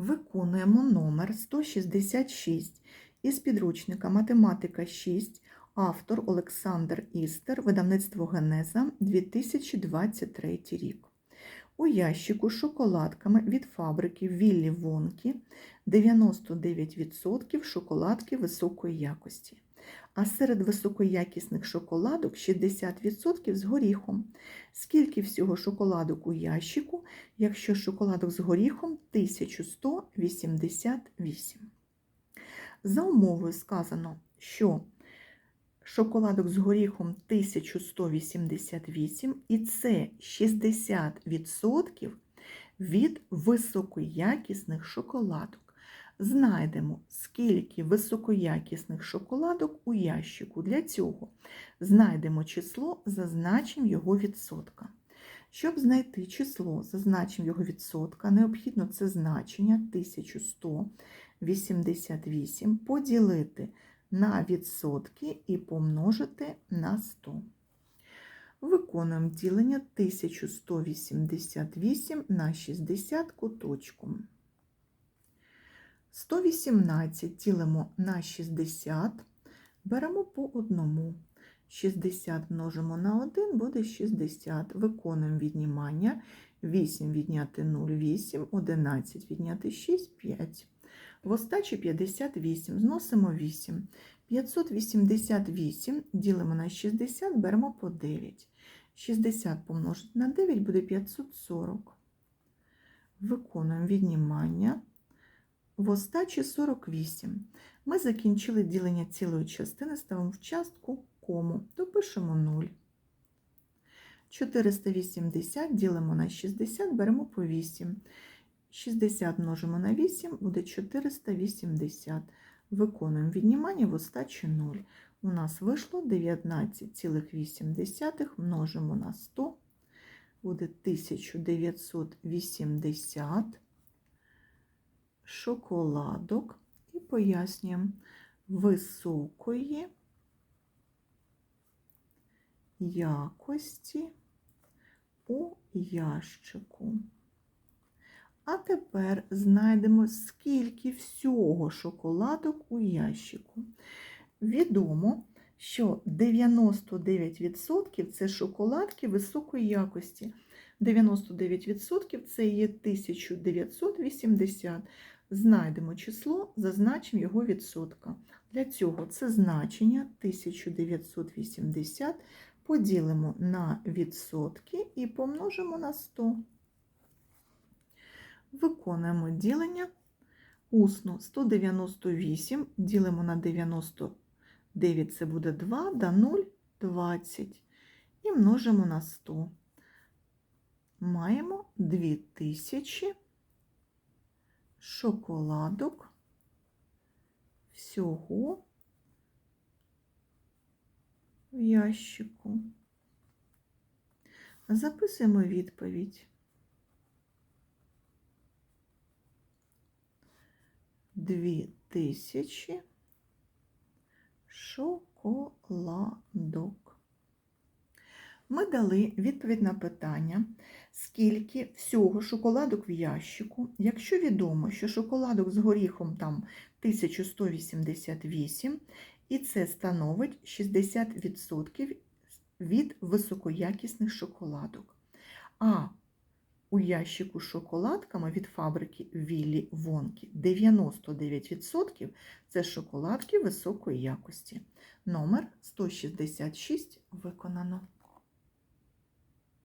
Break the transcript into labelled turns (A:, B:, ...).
A: Виконуємо номер 166 із підручника Математика 6, автор Олександр Істер, видавництво Генеза 2023 рік. У ящику з шоколадками від фабрики Віллі Вонкі 99% шоколадки високої якості. А серед високоякісних шоколадок 60% з горіхом. Скільки всього шоколадок у ящику, якщо шоколадок з горіхом 1188. За умовою сказано, що шоколадок з горіхом 1188, і це 60% від високоякісних шоколадок. Знайдемо, скільки високоякісних шоколадок у ящику. Для цього знайдемо число, зазначимо його відсотка. Щоб знайти число, зазначимо його відсотка, необхідно це значення 1188 поділити на відсотки і помножити на 100. Виконуємо ділення 1188 на 60 куточком. 118 ділимо на 60, беремо по одному. 60 множимо на 1 буде 60. Виконуємо віднімання. 8 відняти 0, 8, 11 відняти 6, 5. В остачі 58, зносимо 8. 588 ділимо на 60, беремо по 9. 60 помножити на 9 буде 540. Виконуємо віднімання. В остачі 48. Ми закінчили ділення цілої частини, ставимо в частку кому, допишемо 0. 480 ділимо на 60, беремо по 8. 60 множимо на 8, буде 480. Виконуємо віднімання в остачі 0. У нас вийшло 19,8 множимо на 100, буде 1980 шоколадок і пояснюємо високої якості у ящику. А тепер знайдемо, скільки всього шоколадок у ящику. Відомо, що 99% це шоколадки високої якості. 99% це є 1980. Знайдемо число, зазначимо його відсотка. Для цього це значення 1980 поділимо на відсотки і помножимо на 100. Виконуємо ділення усно 198 ділимо на 99, це буде 2, да 0 20 і множимо на 100. Маємо 2000 шоколадок всього в ящику. Записуємо відповідь. Дві тисячі шоколадок. Ми дали відповідь на питання, скільки всього шоколадок в ящику. Якщо відомо, що шоколадок з горіхом там 1188, і це становить 60% від високоякісних шоколадок. А у ящику з шоколадками від фабрики Віллі Вонкі 99% це шоколадки високої якості. Номер 166 виконано.